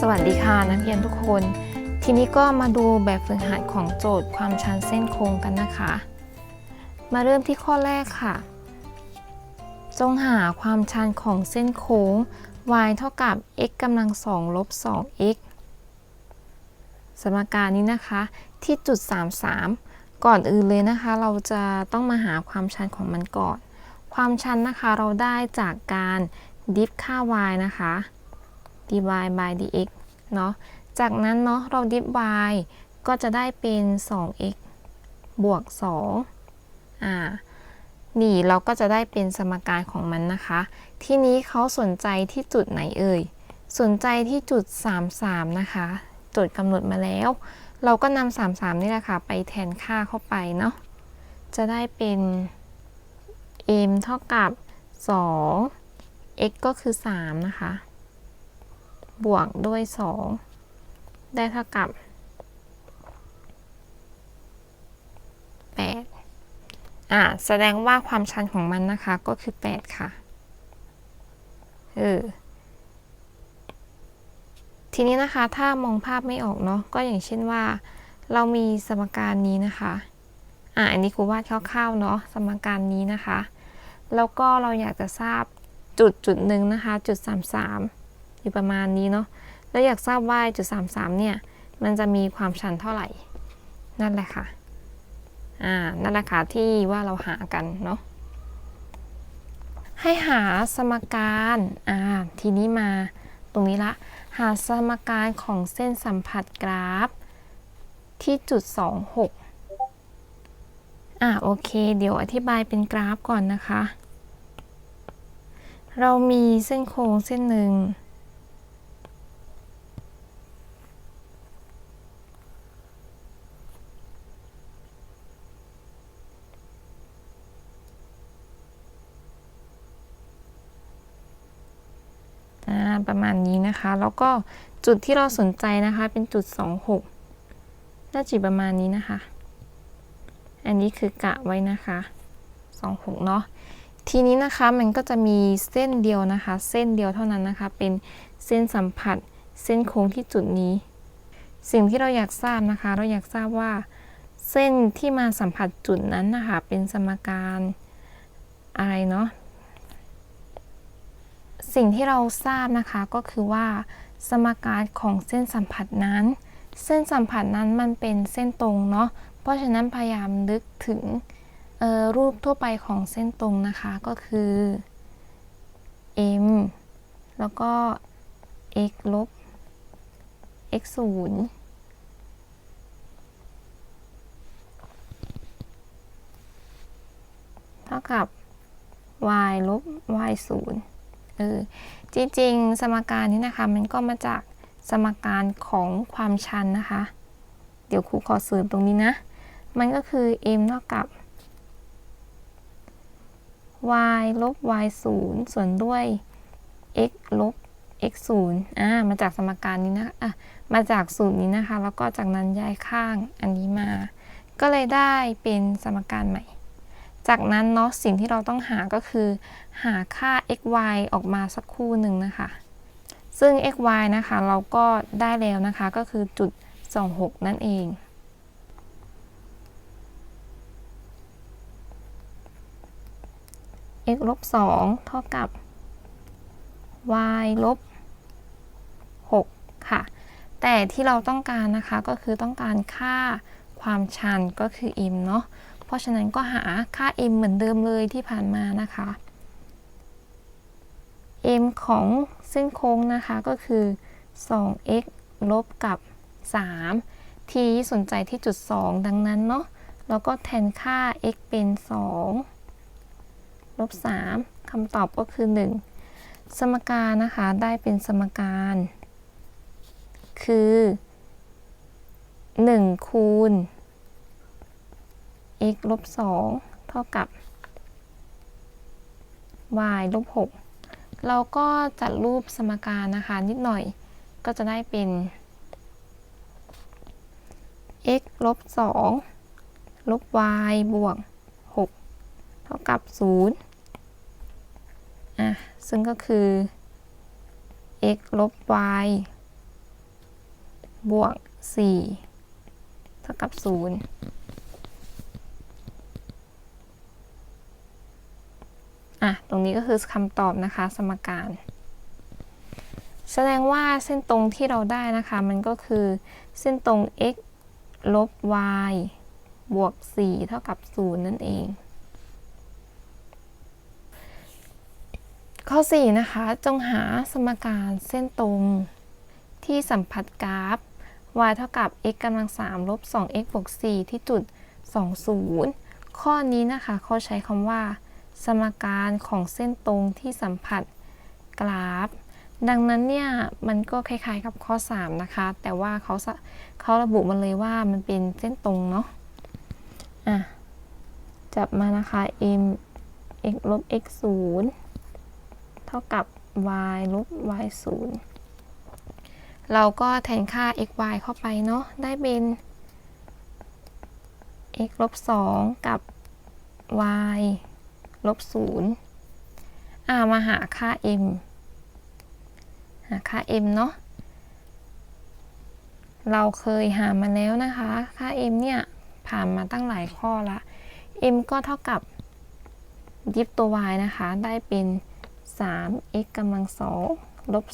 สวัสดีค่ะนักเรียนทุกคน ทีนี้ก็มาดูแบบฝึกหัดของโจทย์ความชันเส้นโค้งกันนะคะ มาเริ่มที่ข้อแรกค่ะ จงหาความชันของเส้นโค้ง y เท่ากับ x กำลังสองลบ 2x สมการนี้นะคะที่จุด 33 ก่อนอื่นเลยนะคะ เราจะต้องมาหาความชันของมันก่อน ความชันนะคะเราได้จากการดิฟค่า y นะคะ dy by dx เนาะ จากนั้นเนาะเราดิฟ y ก็จะได้เป็น 2x บวก 2 อ่า นี่เราก็จะได้เป็นสมการของมันนะคะ ทีนี้เขาสนใจที่จุดไหนเอ่ย สนใจที่จุด 33 นะคะจทย์กำหนดมาแล้ว เราก็นำ33 นี่แหละค่ะ ไปแทนค่าเข้าไปเนาะ จะได้เป็น m เท่ากับ 2 x ก็คือ 3 นะคะ บวกด้วย 2 ได้เท่ากับ 8 อ่าแสดงว่าความชันของมันนะคะก็คือ 8 ค่ะ เออ ทีนี้นะคะถ้ามองภาพไม่ออกเนาะก็อย่างเช่นว่า เรามีสมการนี้นะคะ อ่าอันนี้ครูวาดคร่าวๆเนาะสมการนี้นะคะ แล้วก็เราอยากจะทราบจุดจุดหนึ่งนะคะ จุด 33 อยู่ประมาณนี้เนาะแล้วอยากทราบว่าจุด33เนี่ยมันจะมีความชันเท่าไหร่ นั่นแหละค่ะอ่านั่นแหละค่ะที่ว่าเราหากันเนาะให้หาสมการอ่าทีนี้มาตรงนี้ละ หาสมการของเส้นสัมผัสกราฟ ที่จุด 26อ่าโอเค เดี๋ยวอธิบายเป็นกราฟก่อนนะคะ เรามีเส้นโค้งเส้นหนึ่ง อ่า ประมาณนี้นะคะ แล้วก็จุดที่เราสนใจนะคะ เป็นจุด 26 น่าจะประมาณนี้นะคะ อันนี้คือกะไว้นะคะ 26 เนาะทีนี้นะคะมันก็จะมีเส้นเดียวนะคะ เส้นเดียวเท่านั้นนะคะ เป็นเส้นสัมผัส เส้นโค้งที่จุดนี้ สิ่งที่เราอยากทราบนะคะ เราอยากทราบว่า เส้นที่มาสัมผัสจุดนั้นนะคะ เป็นสมการอะไรเนาะ สิ่งที่เราทราบนะคะก็คือว่าสมการของเส้นสัมผัสนั้น เส้นสัมผัสนั้นมันเป็นเส้นตรงเนาะเพราะฉะนั้นพยายามนึกถึงรูปทั่วไปของเส้นตรงนะคะก็คือ m แล้วก็ x ลบ x 0เท่ากับ y ลบ y 0 เออจริงๆ สมการนี้นะคะมันก็มาจากสมการของความชันนะคะ เดี๋ยวครูขอเสริมตรงนี้นะ มันก็คือ m เท่ากับ y ลบ y 0ส่วนด้วย x ลบ x 0อ่ามาจากสมการนี้นะอะมาจากสูตรนี้นะคะ แล้วก็จากนั้นย้ายข้างอันนี้มา ก็เลยได้เป็นสมการใหม่ จากนั้นเนาะสิ่งที่เราต้องหาก็คือ หาค่า x y ออกมาสักคู่หนึ่งนะคะ ซึ่ง x y นะคะเราก็ได้แล้วนะคะก็คือจุด 26 นั่นเอง x ลบ2เท่ากับ y ลบ6ค่ะ แต่ที่เราต้องการนะคะก็คือต้องการค่าความชันก็คือ m เนาะ เพราะฉะนั้นก็หาค่า m เหมือนเดิมเลยที่ผ่านมานะคะ m ของเส้นโค้งนะคะก็คือ 2x ลบกับ 3 ที่สนใจที่จุด 2 ดังนั้นเนาะแล้วก็แทนค่า x เป็น 2 ลบ 3คำตอบก็คือ 1 สมการนะคะได้เป็นสมการ คือ 1 คูณ x ลบ2เท่ากับ y ลบ6เราก็จัดรูปสมการนะคะนิดหน่อย ก็จะได้เป็น x ลบ2ลบ y บวก 6 เท่ากับ 0 อะ ซึ่งก็คือ x ลบ y บวก 4 เท่ากับ 0 อะ ตรงนี้ก็คือคำตอบนะคะ สมการ แสดงว่าเส้นตรงที่เราได้นะคะ มันก็คือเส้นตรง x ลบ y บวก 4 เท่ากับ 0 นั่นเอง ข้อ 4 นะคะ จงหาสมการเส้นตรงที่สัมพัทธ์กราฟ y เท่ากับ x กำลัง 3 ลบ 2x บวก 4 ที่จุด 20 ข้อนี้นะคะ เขาใช้คำว่า สมการของเส้นตรงที่สัมผัสกราฟ ดังนั้นเนี่ยมันก็คล้ายๆกับข้อ 3 นะคะ แต่ว่าเขาสะเขาระบุมาเลยว่ามันเป็นเส้นตรงเนาะอะจับมานะคะ m x ลบ x 0เท่ากับ y ลบ y 0เราก็แทนค่า x y เข้าไปเนาะได้เป็น x ลบ 2 กับ y ลบ0อ่ามาหาค่า m หาค่า m เนาะ เราเคยหามาแล้วนะคะ ค่า m เนี่ยผ่านมาตั้งหลายข้อละ m ก็เท่ากับยิบตัว y นะคะ ได้เป็น 3x กำลัง2ลบ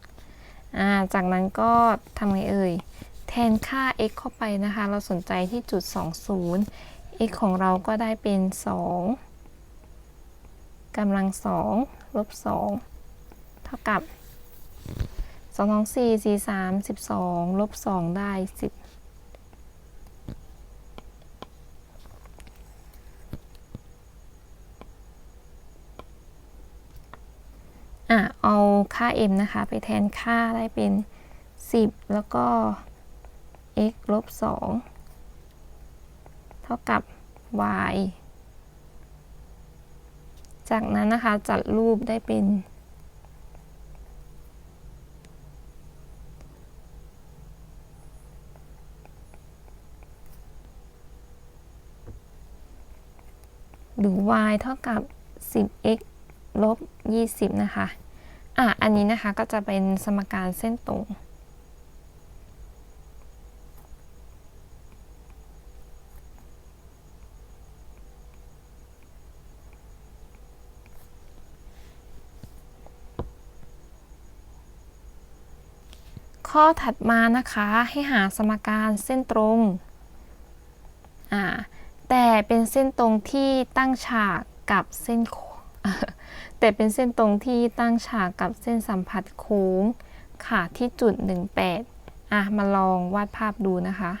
2อ่า จากนั้นก็ทำไงเอ่ย แทนค่า x เข้าไปนะคะ เราสนใจที่จุด 20 x ของเราก็ได้เป็น 2 กำลัง2ลบ2เท่ากับ2 2 4 4 3 12ลบ2ได้10อะเอาค่า m นะคะ ไปแทนค่าได้เป็น 10 แล้วก็ x ลบ2เท่ากับ y จากนั้นนะคะจัดรูปได้เป็นหรือ y เท่ากับ 10x ลบ 20 นะคะ อะ อันนี้นะคะก็จะเป็นสมการเส้นตรง ข้อถัดมานะคะให้หาสมการเส้นตรงแต่เป็นเส้นตรงที่ตั้งฉากกับเส้นแต่เป็นเส้นตรงที่ตั้งฉากกับเส้นสัมผัสโค้งค่ะที่จุด 18อะมาลองวาดภาพดูนะคะ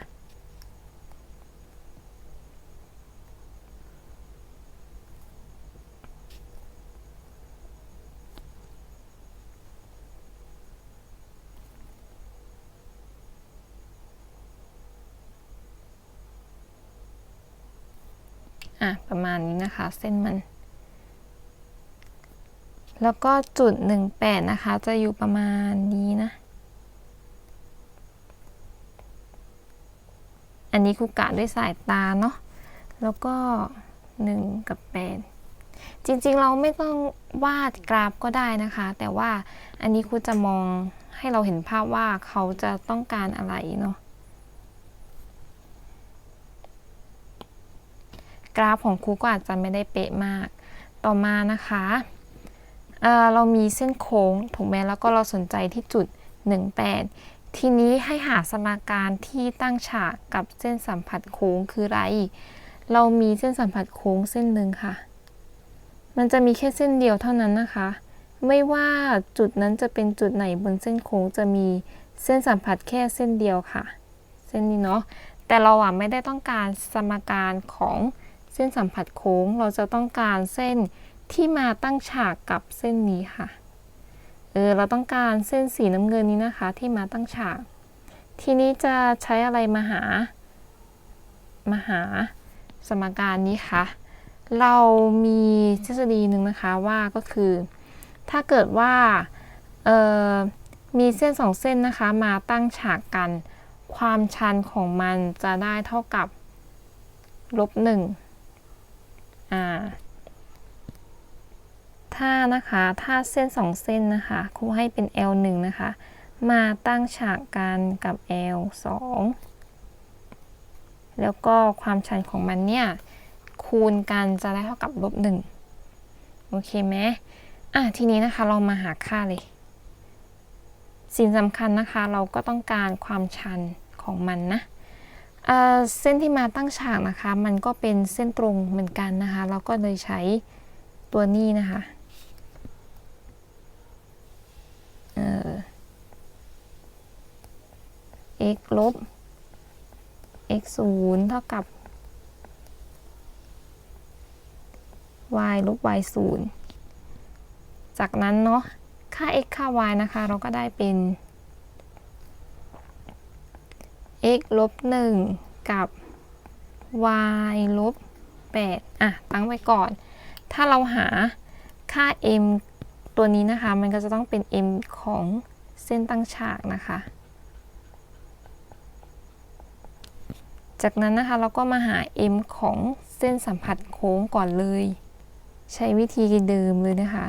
อะประมาณนี้นะคะ เส้นมัน แล้วก็จุด18นะคะ จะอยู่ประมาณนี้นะ อันนี้ครูกะด้วยสายตาเนาะแล้วก็1กับ8จริงๆเราไม่ต้องวาดกราฟก็ได้นะคะ แต่ว่าอันนี้ครูจะมองให้เราเห็นภาพว่าเขาจะต้องการอะไรเนาะ กราฟของครูก็อาจจะไม่ได้เป๊ะมาก ต่อมานะคะเเรามีเส้นโค้งถูกไหมแล้วก็เราสนใจที่จุด 18 ทีนี้ให้หาสมการที่ตั้งฉากกับเส้นสัมผัสโค้งคืออะไร เรามีเส้นสัมผัสโค้งเส้นหนึ่งค่ะ มันจะมีแค่เส้นเดียวเท่านั้นนะคะ ไม่ว่าจุดนั้นจะเป็นจุดไหนบนเส้นโค้งจะมีเส้นสัมผัสแค่เส้นเดียวค่ะ เส้นนี้เนาะแต่เราอะไม่ได้ต้องการสมการของ เส้นสัมผัสโค้งเราจะต้องการเส้นที่มาตั้งฉากกับเส้นนี้ค่ะ เออเราต้องการเส้นสีน้ำเงินนี้นะคะที่มาตั้งฉาก ทีนี้จะใช้อะไรมาหา มาหาสมการนี้คะเรามีทฤษฎีหนึ่งนะคะว่าก็คือ ถ้าเกิดว่าออมีเส้นสองเส้นนะคะมาตั้งฉากกัน ความชันของมันจะได้เท่ากับลบหนึ่ง ถ้านะคะถ้าเส้นสองเส้นนะคะครูให้เป็น L1 นะคะ มาตั้งฉากกันกับ L 2 แล้วก็ความชันของมันเนี่ยคูณกันจะได้เท่ากับลบหนึ่งโอเคไหมอะทีนี้นะคะเรามาหาค่าเลย สิ่งสำคัญนะคะเราก็ต้องการความชันของมันนะ เส้นที่มาตั้งฉากนะคะ มันก็เป็นเส้นตรงเหมือนกันนะคะ เราก็เลยใช้ตัวนี้นะคะเอ่อ x ลบ x ศูนย์เท่ากับ y ลบ y ศูนย์จากนั้นเนาะ ค่า x ค่า y นะคะ เราก็ได้เป็น x ลบ1กับ y ลบ8อะ ตั้งไว้ก่อน ถ้าเราหาค่า m ตัวนี้นะคะ มันก็จะต้องเป็น m ของเส้นตั้งฉากนะคะ จากนั้นนะคะเราก็มาหา m ของเส้นสัมผัสโค้งก่อนเลย ใช้วิธีเดิมเลยนะคะ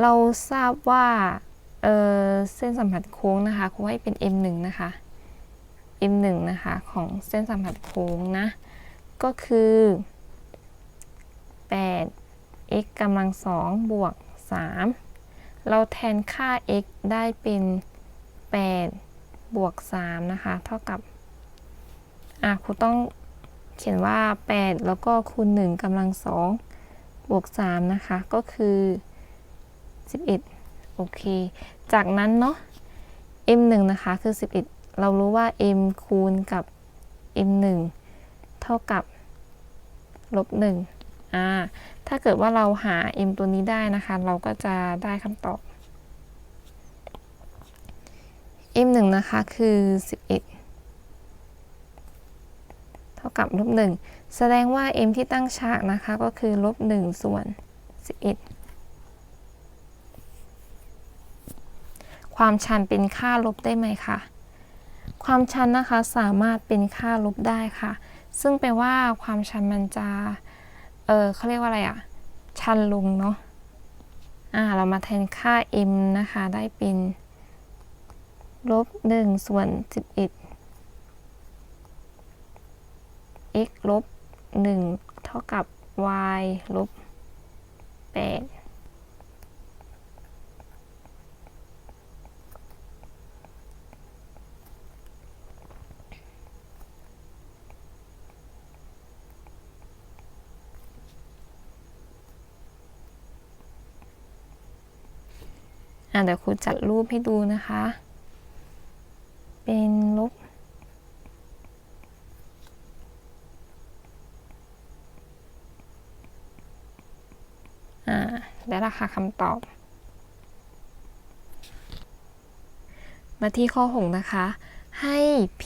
เราทราบว่า เเส้นสัมผัสโค้งนะคะครูให้เป็น m 1 นะคะ m 1 นะคะของเส้นสัมผัสโค้งนะ ก็คือ8 x กำลัง2บวก 3 เราแทนค่า x ได้เป็น 8 บวก 3 นะคะ เท่ากับ อะครูต้องเขียนว่า 8 แล้วก็คูณ 1กำลัง2บวก 3 นะคะ ก็คือ 11 โอเค จากนั้นเนาะ m 1 นะคะคือ 11 เรารู้ว่า m คูณกับ m 1 เท่ากับลบ1อ่า ถ้าเกิดว่าเราหา m ตัวนี้ได้นะคะ เราก็จะได้คำตอบ m 1 นะคะคือ 11 เท่ากับลบ1แสดงว่า m ที่ตั้งฉากนะคะก็คือลบ1ส่วน 11 ความชันเป็นค่าลบได้ไหมคะความชันนะคะสามารถเป็นค่าลบได้ค่ะ ซึ่งแปลว่าความชันมันจะ เออเขาเรียกว่าอะไรอะชันลงเนาะอ่าเรามาแทนค่า m นะคะ ได้เป็นลบ1ส่วน 11 x ลบ 1 เท่ากับ y ลบ 8 อะเดี๋ยวครูจัดรูปให้ดูนะคะ เป็นลบอ่าได้ราคาคำตอบ มาที่ข้อ 6 นะคะ ให้ p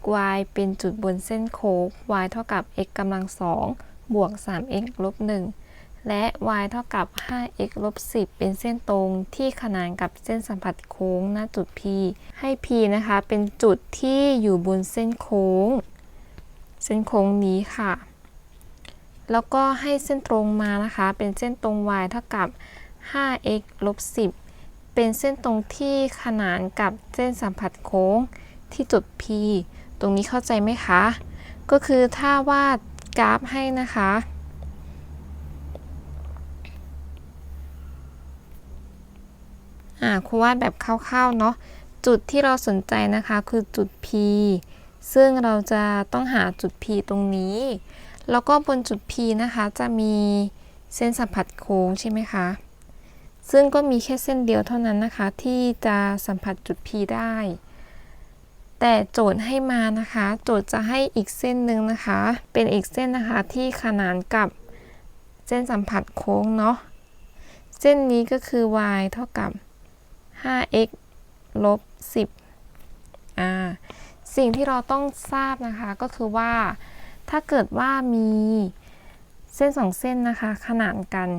x y เป็นจุดบนเส้นโค้ง y เท่ากับ x กำลัง2บวก 3x ลบ1 และ y เท่ากับ 5x ลบ 10 เป็นเส้นตรงที่ขนานกับเส้นสัมผัสโค้งหน้าจุด p ให้ p นะคะเป็นจุดที่อยู่บนเส้นโค้ง เส้นโค้งนี้ค่ะ แล้วก็ให้เส้นตรงมานะคะ เป็นเส้นตรง y เท่ากับ 5x ลบ 10 เป็นเส้นตรงที่ขนานกับเส้นสัมผัสโค้งที่จุด P ตรงนี้เข้าใจไหมคะ ก็คือถ้าวาดกราฟให้นะคะ อ่าครูวาดแบบคร่าวๆเนาะจุดที่เราสนใจนะคะคือจุด P ซึ่งเราจะต้องหาจุด P ตรงนี้ แล้วก็บนจุด P นะคะจะมีเส้นสัมผัสโค้งใช่ไหมคะ ซึ่งก็มีแค่เส้นเดียวเท่านั้นนะคะ ที่จะสัมผัสจุด P ได้ แต่โจทย์ให้มานะคะ โจทย์จะให้อีกเส้นหนึ่งนะคะ เป็นอีกเส้นนะคะที่ขนานกับเส้นสัมผัสโค้งเนาะ เส้นนี้ก็คือ y เท่ากับ 5x ลบ 10อ่าสิ่งที่เราต้องทราบนะคะก็คือว่า ถ้าเกิดว่ามีเส้นสองเส้นนะคะ ขนานกัน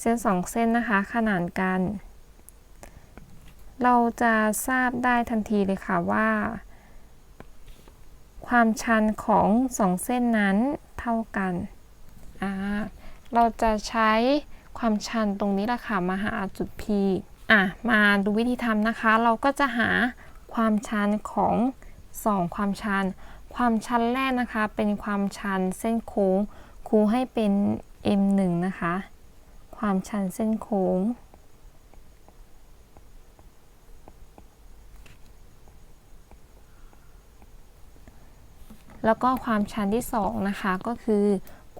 เส้นสองเส้นนะคะ ขนานกัน เราจะทราบได้ทันทีเลยค่ะว่า ความชันของสองเส้นนั้นเท่ากันอ่า เราจะใช้ความชันตรงนี้แหละค่ะมาหาจุด P อะ มาดูวิธีทำนะคะ เราก็จะหาความชันของ 2 ความชัน ความชันแรกนะคะ เป็นความชันเส้นโค้งครูให้เป็น M1 นะคะ ความชันเส้นโค้ง แล้วก็ความชันที่ 2 นะคะก็คือ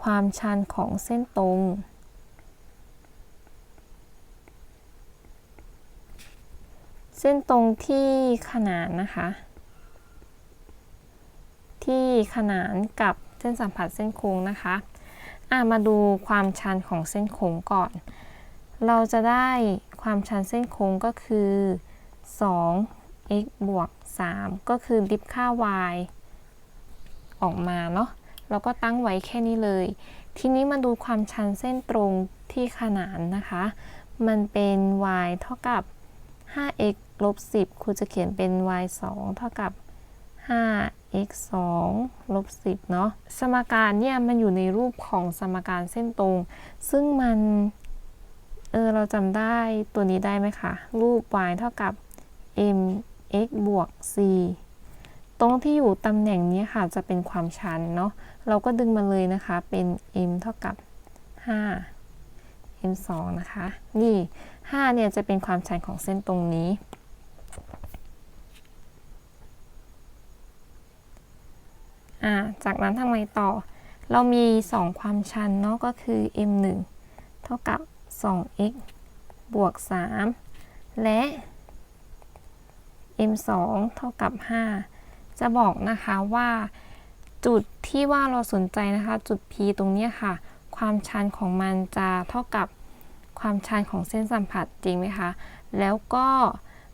ความชันของเส้นตรง เส้นตรงที่ขนานนะคะ ที่ขนานกับเส้นสัมผัสเส้นโค้งนะคะอะมาดูความชันของเส้นโค้งก่อน เราจะได้ความชันเส้นโค้งก็คือ 2 x บวก 3 ก็คือดิฟค่า y ออกมาเนาะ เราก็ตั้งไว้แค่นี้เลย ทีนี้มาดูความชันเส้นตรงที่ขนานนะคะ มันเป็น y เท่ากับ 5x ลบ 10 ครูจะเขียนเป็น y 2เท่ากับ 5x 2ลบ 10 เนาะ สมการเนี่ยมันอยู่ในรูปของสมการเส้นตรง ซึ่งมัน เออเราจำได้ตัวนี้ได้ไหมคะ รูป y เท่ากับ mx บวก c ตรงที่อยู่ตำแหน่งนี้ค่ะจะเป็นความชันเนาะเราก็ดึงมาเลยนะคะเป็น m เท่ากับ 5 m 2นะคะ นี่ 5 เนี่ยจะเป็นความชันของเส้นตรงนี้่าจากนั้นทำไงต่อ เรามี 2 ความชันเนาะก็คือ m 1เท่ากับ 2x บวก 3 และ m 2เท่ากับ 5 จะบอกนะคะว่าจุดที่ว่าเราสนใจนะคะ จุด P ตรงนี้ค่ะ ความชันของมันจะเท่ากับความชันของเส้นสัมผัสจริงไหมคะ แล้วก็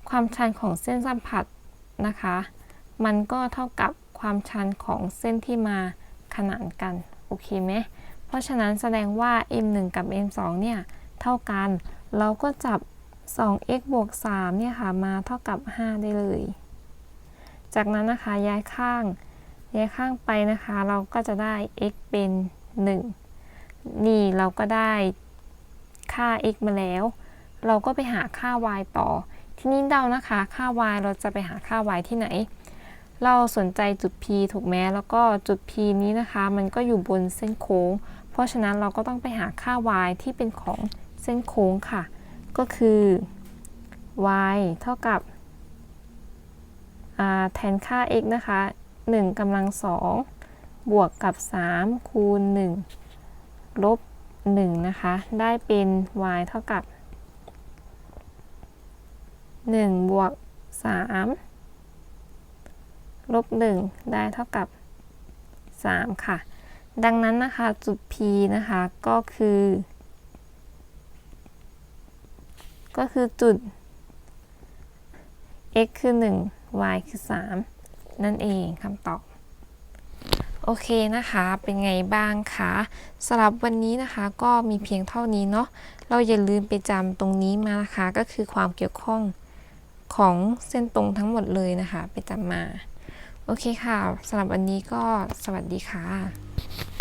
ความชันของเส้นสัมผัสนะคะ มันก็เท่ากับความชันของเส้นที่มาขนานกัน โอเคไหม เพราะฉะนั้นแสดงว่า m1 กับ m2 เนี่ย เท่ากัน เราก็จับ 2x บวก3เนี่ยค่ะ มาเท่ากับ 5 ได้เลย จากนั้นนะคะย้ายข้าง ย้ายข้างไปนะคะ เราก็จะได้ x เป็น 1 นี่เราก็ได้ค่า x มาแล้ว เราก็ไปหาค่า y ต่อ ทีนี้เดานะคะค่า y เราจะไปหาค่า y ที่ไหน เราสนใจจุด p ถูกไหมแล้วก็จุด p นี้นะคะ มันก็อยู่บนเส้นโค้ง เพราะฉะนั้นเราก็ต้องไปหาค่า y ที่เป็นของเส้นโค้งค่ะ ก็คือ y เท่ากับ แทนค่า x นะคะ1กำลัง2บวกกับ 3 คูณ 1 ลบ 1 นะคะ ได้เป็น y เท่ากับ 1 บวก 3 ลบ 1 ได้เท่ากับ 3 ค่ะ ดังนั้นนะคะ จุด P นะคะ ก็คือ ก็คือจุด x คือ 1 y คือ 3 นั่นเองคำตอบ โอเคนะคะ เป็นไงบ้างคะสำหรับวันนี้นะคะก็มีเพียงเท่านี้เนาะ เราอย่าลืมไปจำตรงนี้มานะคะ ก็คือความเกี่ยวข้องของเส้นตรงทั้งหมดเลยนะคะ ไปจำมา โอเคค่ะสำหรับวันนี้ก็สวัสดีค่ะ